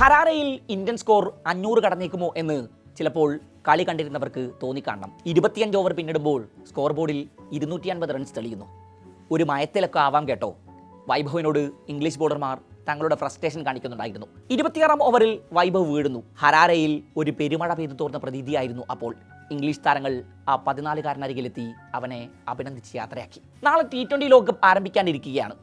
ഹരാരയിൽ Indian score അഞ്ഞൂറ് കടന്നേക്കുമോ എന്ന് ചിലപ്പോൾ കളി കണ്ടിരുന്നവർക്ക് തോന്നിക്കാണണം. ഇരുപത്തിയഞ്ച് ഓവർ പിന്നിടുമ്പോൾ സ്കോർ ബോർഡിൽ ഇരുന്നൂറ്റി അൻപത് റൺസ് തെളിയുന്നു. ഒരു മയത്തിലൊക്കെ ആവാം കേട്ടോ. വൈഭവിനോട് ഇംഗ്ലീഷ് ബോർഡർമാർ തങ്ങളുടെ ഫ്രസ്ട്രേഷൻ കാണിക്കുന്നുണ്ടായിരുന്നു. ഇരുപത്തിയാറാം ഓവറിൽ വൈഭവ് വീഴുന്നു. ഹരാരയിൽ ഒരു പെരുമഴ പെയ്തു തോർന്ന പ്രതീതിയായിരുന്നു അപ്പോൾ. ഇംഗ്ലീഷ് താരങ്ങൾ ആ പതിനാലുകാരനരികിലെത്തി അവനെ അഭിനന്ദിച്ച് യാത്രയാക്കി. നാളെ ടി ട്വന്റി ലോകകപ്പ് ആരംഭിക്കാനിരിക്കുകയാണ്.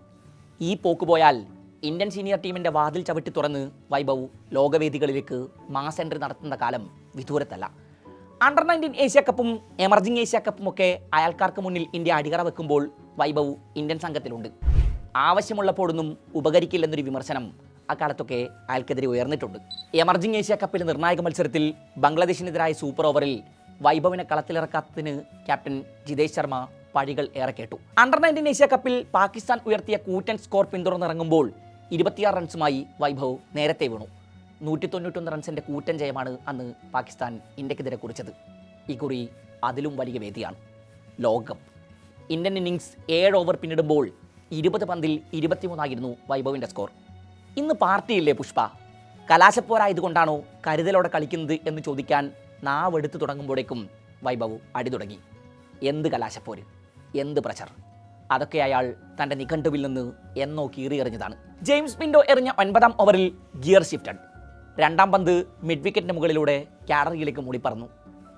ഈ പോക്ക് പോയാൽ ഇന്ത്യൻ സീനിയർ ടീമിന്റെ വാതിൽ ചവിട്ടി തുറന്ന് വൈഭവ് ലോകവേദികളിലേക്ക് മാസ് എൻട്രി നടത്തുന്ന കാലം വിദൂരത്തല്ല. അണ്ടർ നയന്റീൻ ഏഷ്യ കപ്പും എമർജിംഗ് ഏഷ്യ കപ്പും ഒക്കെ അയൽക്കാർക്ക് മുന്നിൽ ഇന്ത്യ അടികറ വെക്കുമ്പോൾ വൈഭവ് ഇന്ത്യൻ സംഘത്തിലുണ്ട്. ആവശ്യമുള്ളപ്പോഴൊന്നും ഉപകരിക്കില്ലെന്നൊരു വിമർശനം അക്കാലത്തൊക്കെ അയാൾക്കെതിരെ ഉയർന്നിട്ടുണ്ട്. എമർജിംഗ് ഏഷ്യ കപ്പിലെ നിർണായക മത്സരത്തിൽ ബംഗ്ലാദേശിനെതിരായ സൂപ്പർ ഓവറിൽ വൈഭവിനെ കളത്തിലിറക്കാത്തതിന് ക്യാപ്റ്റൻ ജിതേഷ് ശർമ്മ പഴികൾ ഏറെ കേട്ടു. അണ്ടർ നയന്റീൻ ഏഷ്യ കപ്പിൽ പാകിസ്ഥാൻ ഉയർത്തിയ കൂറ്റൻ സ്കോർ പിന്തുടർന്നിറങ്ങുമ്പോൾ ഇരുപത്തിയാറ് റൺസുമായി വൈഭവ് നേരത്തെ വീണു. നൂറ്റി തൊണ്ണൂറ്റൊന്ന് റൺസിന്റെ കൂറ്റൻ ജയമാണ് അന്ന് പാകിസ്ഥാൻ ഇന്ത്യക്കെതിരെ കുറിച്ചത്. ഇക്കുറി അതിലും വലിയ വേദിയാണ്. ലോകകപ്പ് ഇന്ത്യൻ ഇന്നിങ്സ് ഏഴ് ഓവർ പിന്നിടുമ്പോൾ ഇരുപത് പന്തിൽ ഇരുപത്തിമൂന്നായിരുന്നു വൈഭവിന്റെ സ്കോർ. ഇന്ന് പാർട്ടിയില്ലേ പുഷ്പ? കലാശപ്പോരായതുകൊണ്ടാണോ കരുതലോടെ കളിക്കുന്നത് എന്ന് ചോദിക്കാൻ നാവെടുത്ത് തുടങ്ങുമ്പോഴേക്കും വൈഭവ് അടി തുടങ്ങി. എന്ത് കലാശപ്പോര്? എന്ത് പ്രഷർ? അതൊക്കെ അയാൾ തന്റെ നിഘണ്ടുവിൽ നിന്ന് എന്നോ കീറിയെറിഞ്ഞതാണ് ജെയിംസ് പിൻഡോ എറിഞ്ഞ ഒൻപതാം ഓവറിൽ ഗിയർ ഷിഫ്റ്റഡ്. രണ്ടാം പന്ത് മിഡ് വിക്കറ്റിന് മുകളിലൂടെ ക്യാലറിയിലേക്ക് മൂടിപ്പറന്നു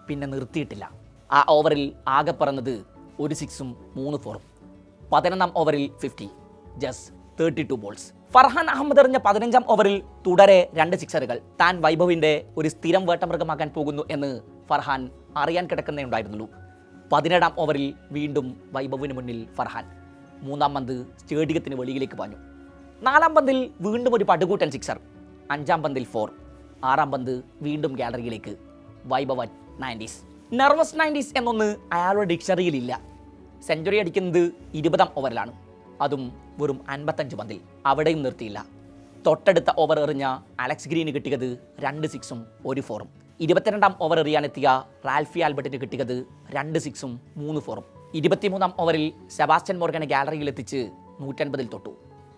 പിന്നെ നിർത്തിയിട്ടില്ല. ആ ഓവറിൽ ആകെ പറന്നത് ഒരു സിക്സും മൂന്ന് ഫോറും. പതിനൊന്നാം ഓവറിൽ fifty just thirty two balls. Farhan Ahmed എറിഞ്ഞ പതിനഞ്ചാം ഓവറിൽ തുടരെ രണ്ട് സിക്സറുകൾ. താൻ വൈഭവിന്റെ ഒരു സ്ഥിരം വേട്ടമൃഗമാക്കാൻ പോകുന്നു എന്ന് ഫർഹാൻ അറിയാൻ കിടക്കുന്നേ ഉണ്ടായിരുന്നുള്ളൂ. പതിനേഴാം ഓവറിൽ വീണ്ടും വൈഭവിന് മുന്നിൽ ഫർഹാൻ. മൂന്നാം പന്ത് സ്റ്റേഡിയത്തിന് വെളിയിലേക്ക് പാഞ്ഞു. നാലാം പന്തിൽ വീണ്ടും ഒരു പടുകൂട്ടൻ സിക്സർ. അഞ്ചാം പന്തിൽ ഫോർ. ആറാം പന്ത് വീണ്ടും ഗാലറിയിലേക്ക്. വൈഭവൻ നയന്റീസ്. നെർവസ് നയന്റീസ് എന്നൊന്ന് അയാളുടെ ഡിക്ഷണറിയിലില്ല സെഞ്ചുറി അടിക്കുന്നത് ഇരുപതാം ഓവറിലാണ്. അതും വെറും അൻപത്തഞ്ച് പന്തിൽ. അവിടെയും നിർത്തിയില്ല. തൊട്ടടുത്ത ഓവർ എറിഞ്ഞ അലക്സ് ഗ്രീന് കിട്ടിയത് രണ്ട് സിക്സും ഒരു ഫോറും. ഇരുപത്തിരണ്ടാം ഓവർ എറിയാനെത്തിയ റാൽഫി ആൽബർട്ടിന് കിട്ടിയത് രണ്ട് സിക്സും മൂന്ന് ഫോറും ഇരുപത്തിമൂന്നാം ഓവറിൽ സെബാസ്റ്റ്യൻ മോർഗനെ ഗാലറിയിൽ എത്തിച്ച് നൂറ്റൻപതിൽ തൊട്ടു.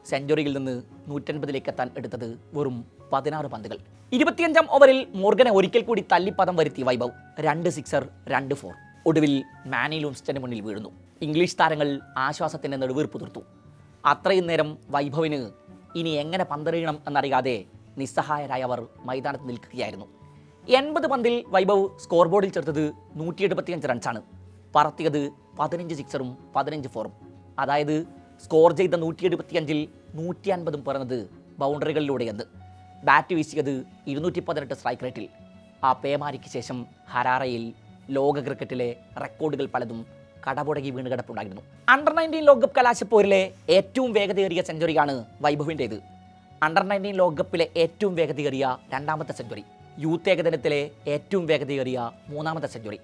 സെഞ്ചുറിയിൽ നിന്ന് നൂറ്റൻപതിലേക്ക് എത്താൻ എടുത്തത് വെറും പതിനാറ് പന്തുകൾ. ഇരുപത്തിയഞ്ചാം ഓവറിൽ മോർഗനെ ഒരിക്കൽ കൂടി തല്ലിപ്പതം വരുത്തി വൈഭവ്. രണ്ട് സിക്സർ രണ്ട് ഫോർ ഒടുവിൽ മാനി ലൂംസ്റ്റന് മുന്നിൽ വീഴുന്നു. ഇംഗ്ലീഷ് താരങ്ങൾ ആശ്വാസത്തിന്റെ നെടുവീർപ്പ് തീർത്തു. അത്രയും നേരം വൈഭവിന് ഇനി എങ്ങനെ പന്തെറിയണം എന്നറിയാതെ നിസ്സഹായരായവർ മൈതാനത്ത് നിൽക്കുകയായിരുന്നു. എൺപത് പന്തിൽ വൈഭവ് സ്കോർ ബോർഡിൽ ചേർത്തത് നൂറ്റി എഴുപത്തിയഞ്ച് റൺസാണ് പറത്തിയത് പതിനഞ്ച് സിക്സറും പതിനഞ്ച് ഫോറും അതായത് സ്കോർ ചെയ്ത നൂറ്റി എഴുപത്തിയഞ്ചിൽ നൂറ്റി അൻപതും പിറന്നത് ബൗണ്ടറികളിലൂടെയെന്ന്. ബാറ്റ് വീശിയത് ഇരുന്നൂറ്റി പതിനെട്ട് സ്ട്രൈക്ക് റേറ്റിൽ ആ പേമാരിക്ക് ശേഷം ഹരാറയിൽ ലോക ക്രിക്കറ്റിലെ റെക്കോർഡുകൾ പലതും കടപുടകി വീണ് കിടപ്പുണ്ടായിരുന്നു. അണ്ടർ നയന്റീൻ ലോകകപ്പ് കലാശപ്പോരിലെ ഏറ്റവും വേഗതയേറിയ സെഞ്ചുറിയാണ് വൈഭവിന്റേത്. അണ്ടർ നയന്റീൻ ലോകകപ്പിലെ ഏറ്റവും വേഗതയേറിയ രണ്ടാമത്തെ സെഞ്ചുറി യൂത്ത് ഏകദിനത്തിലെ ഏറ്റവും വേഗതയേറിയ മൂന്നാമത്തെ സെഞ്ചുറി.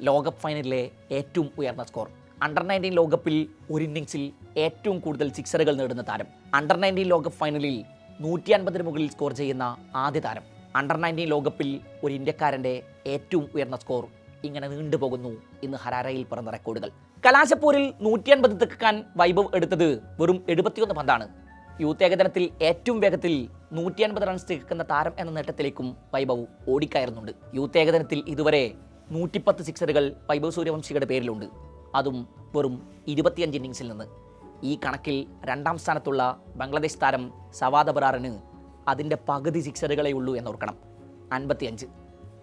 ലോകകപ്പ് ഫൈനലിലെ ഏറ്റവും ഉയർന്ന സ്കോർ. അണ്ടർ നയന്റീൻ ലോകകപ്പിൽ ഒരു ഇന്നിങ്സിൽ ഏറ്റവും കൂടുതൽ സിക്സറുകൾ നേടുന്ന താരം. അണ്ടർ നയന്റീൻ ലോകകപ്പ് ഫൈനലിൽ നൂറ്റി അൻപതിന് മുകളിൽ സ്കോർ ചെയ്യുന്ന ആദ്യ താരം. അണ്ടർ നയന്റീൻ ലോകകപ്പിൽ ഒരു ഇന്ത്യക്കാരന്റെ ഏറ്റവും ഉയർന്ന സ്കോർ ഇങ്ങനെ നീണ്ടുപോകുന്നു ഇന്ന് ഹരാരയിൽ പിറന്ന റെക്കോർഡുകൾ കലാശപ്പൂരിൽ നൂറ്റി അൻപത് തെക്കാൻ വൈഭവ് എടുത്തത് വെറും എഴുപത്തിയൊന്ന് പന്താണ്. യൂത്ത് ഏകദിനത്തിൽ ഏറ്റവും വേഗത്തിൽ നൂറ്റി അൻപത് റൺസ് തികക്കുന്ന താരം എന്ന നേട്ടത്തിലേക്കും വൈഭവ് ഓടിക്കയറുന്നുണ്ട്. യൂത്ത് ഏകദിനത്തിൽ ഇതുവരെ നൂറ്റിപ്പത്ത് സിക്സറുകൾ വൈഭവ് സൂര്യവംശിയുടെ പേരിലുണ്ട്. അതും വെറും ഇരുപത്തിയഞ്ച് ഇന്നിങ്സിൽ നിന്ന്. ഈ കണക്കിൽ രണ്ടാം സ്ഥാനത്തുള്ള ബംഗ്ലാദേശ് താരം സവാദ് ബറാറിന് അതിന്റെ പകുതി സിക്സറുകളേ ഉള്ളൂ എന്നോർക്കണം. അൻപത്തിയഞ്ച്.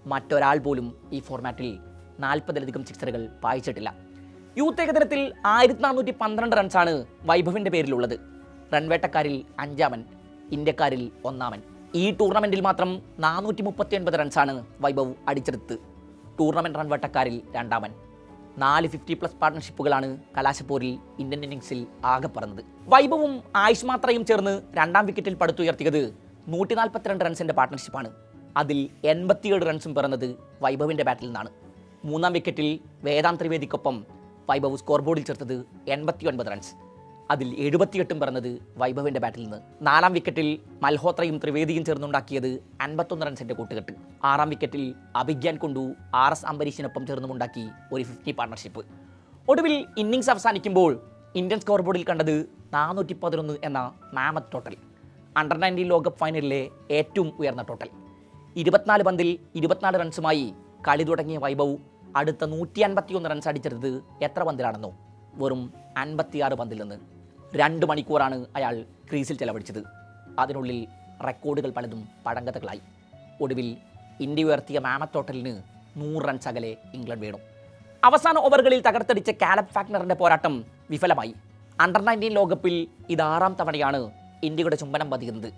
മറ്റൊരാൾ പോലും ഈ ഫോർമാറ്റിൽ നാൽപ്പതിലധികം സിക്സറുകൾ പായിച്ചിട്ടില്ല. യൂത്ത് ഏകദിനത്തിൽ ആയിരത്തി നാനൂറ്റി പന്ത്രണ്ട് റൺസാണ് വൈഭവിന്റെ പേരിലുള്ളത്. റൺവേട്ടക്കാരിൽ അഞ്ചാമൻ ഇന്ത്യക്കാരിൽ ഒന്നാമൻ. ഈ ടൂർണമെന്റിൽ മാത്രം നാനൂറ്റി മുപ്പത്തി ഒൻപത് റൺസാണ് വൈഭവ് അടിച്ചെടുത്ത്. ടൂർണമെന്റ് റൺവേട്ടക്കാരിൽ രണ്ടാമൻ. നാല് ഫിഫ്റ്റി പ്ലസ് പാർട്ട്ണർഷിപ്പുകളാണ് കലാശപ്പോരിൽ ഇന്ത്യൻ ഇന്നിങ്സിൽ ആകെ പറന്നത്. വൈഭവും ആയുഷ് മാത്രയും ചേർന്ന് രണ്ടാം വിക്കറ്റിൽ പടുത്തുയർത്തിയത് നൂറ്റി നാൽപ്പത്തിരണ്ട് റൺസിന്റെ പാർട്ട്ണർഷിപ്പാണ്. അതിൽ എൺപത്തിയേഴ് റൺസും പിറന്നത് വൈഭവിന്റെ ബാറ്റിൽ നിന്നാണ്. മൂന്നാം വിക്കറ്റിൽ വേദാന്ത് ത്രിവേദിക്കൊപ്പം വൈഭവ് സ്കോർ ബോർഡിൽ ചേർത്തത് എൺപത്തി ഒൻപത് റൺസ്. അതിൽ എഴുപത്തിയെട്ടും പറഞ്ഞത് വൈഭവിന്റെ ബാറ്റിൽ നിന്ന്. നാലാം വിക്കറ്റിൽ മൽഹോത്രയും ത്രിവേദിയും ചേർന്നുണ്ടാക്കിയത് അൻപത്തൊന്ന് റൺസിന്റെ കൂട്ടുകെട്ട്. ആറാം വിക്കറ്റിൽ അഭിജ്ഞാൻ കൊണ്ടു ആർ എസ് അംബരീഷിനൊപ്പം ചേർന്നുമുണ്ടാക്കി ഒരു ഫിഫ്റ്റി പാർട്ണർഷിപ്പ്. ഒടുവിൽ ഇന്നിങ്സ് അവസാനിക്കുമ്പോൾ ഇന്ത്യൻ സ്കോർ ബോർഡിൽ കണ്ടത് നാനൂറ്റി പതിനൊന്ന് എന്ന മാമത്ത് ടോട്ടൽ. അണ്ടർ നയന്റീൻ ലോകകപ്പ് ഫൈനലിലെ ഏറ്റവും ഉയർന്ന ടോട്ടൽ. ഇരുപത്തിനാല് പന്തിൽ ഇരുപത്തിനാല് റൺസുമായി കളി തുടങ്ങിയ വൈഭവ് അടുത്ത നൂറ്റി അൻപത്തിയൊന്ന് റൺസ് അടിച്ചെടുത്തത് എത്ര പന്തിലാണെന്നോ? വെറും അൻപത്തിയാറ് പന്തിൽ നിന്ന്. രണ്ട് മണിക്കൂറാണ് അയാൾ ക്രീസിൽ ചെലവഴിച്ചത്. അതിനുള്ളിൽ റെക്കോർഡുകൾ പലതും പഴങ്കഥകളായി ഒടുവിൽ ഇന്ത്യ ഉയർത്തിയ മാമത്തോട്ടലിന് നൂറ് റൺസ് അകലെ ഇംഗ്ലണ്ട് വീണു. അവസാന ഓവറുകളിൽ തകർത്തടിച്ച കാലബ് ഫാക്നറിന്റെ പോരാട്ടം വിഫലമായി. അണ്ടർ നയന്റീൻ ലോകകപ്പിൽ ഇത് ആറാം തവണയാണ് ഇന്ത്യയുടെ ചുംബനം പതിയുന്നത്.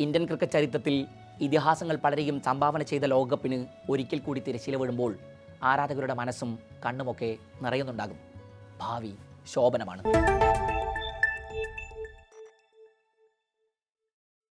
ഇന്ത്യൻ ക്രിക്കറ്റ് ചരിത്രത്തിൽ ഇതിഹാസങ്ങൾ പലരെയും സംഭാവന ചെയ്ത ലോകകപ്പിന് ഒരിക്കൽ കൂടി തിരശ്ശീല വീഴുമ്പോൾ ആരാധകരുടെ മനസ്സും കണ്ണുമൊക്കെ നിറയുന്നുണ്ടാകും. ഭാവി ശോഭനമാണ്.